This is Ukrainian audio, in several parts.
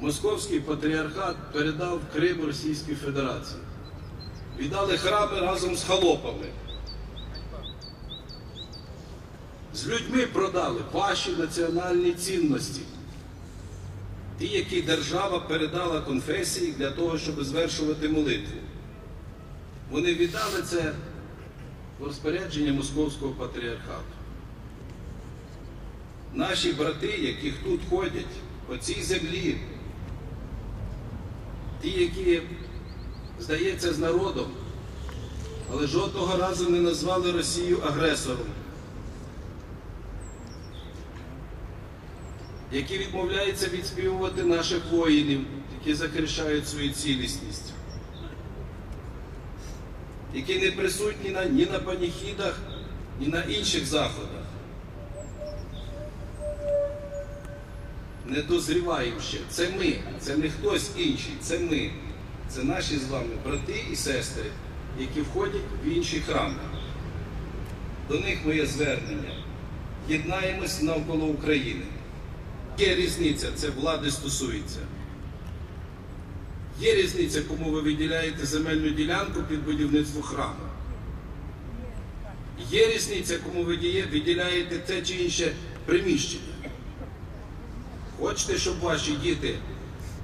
Московський патріархат передав Крим Російській Федерації. Віддали храми разом з холопами. З людьми продали ваші національні цінності. Ті, які держава передала конфесії для того, щоб звершувати молитву. Вони віддали це в розпорядження Московського патріархату. Наші брати, які тут ходять по цій землі, ті, які, здається, з народом, але жодного разу не назвали Росію агресором, які відмовляються відспівувати наших воїнів, які захищають свою цілісність, які не присутні ні на паніхідах, ні на інших заходах. Не дозріваємо ще. Це ми, це не хтось інший, це ми. Це наші з вами брати і сестри, які входять в інші храми. До них моє звернення. Єднаємось навколо України. Є різниця, це влади стосується. Є різниця, кому ви виділяєте земельну ділянку під будівництво храму. Є різниця, кому ви виділяєте те чи інше приміщення. Хочете, щоб ваші діти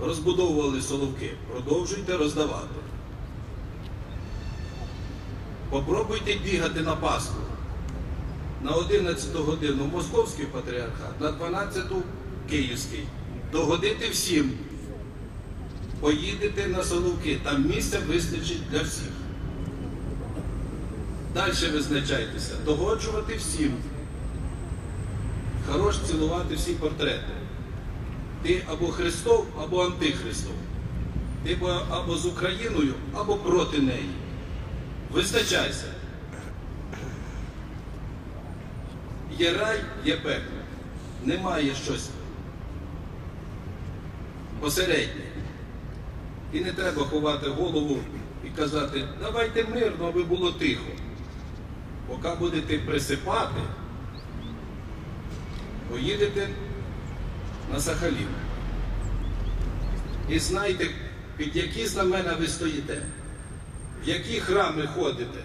розбудовували соловки, продовжуйте роздавати. Попробуйте бігати на Пасху на 11 годину Московський патріархат, на 12 Київський. Догодити всім. Поїдете на Соловки, там місця вистачить для всіх. Далі визначайтеся, догоджувати всім. Хорош цілувати всі портрети. Ти або Христов, або антихристов. Ти або, з Україною, або проти неї. Визначайся. Є рай, є пекло. Немає щось посереднє. І не треба ховати голову і казати, давайте мирно, аби було тихо. Поки будете присипати, поїдете на Сахалін. І знайте, під які знамена ви стоїте, в які храми ходите.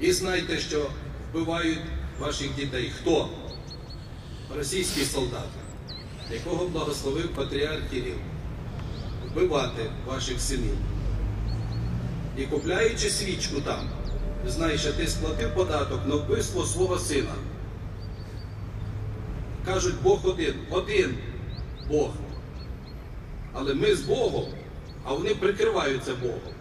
І знайте, що вбивають ваших дітей. Хто? Російський солдат, якого благословив патріарх Кирил. Вбивати ваших синів. І купляючи свічку там, знаєш, що ти сплатив податок на вбивство свого сина. Кажуть, Бог один, один Бог. Але ми з Богом, а вони прикриваються Богом.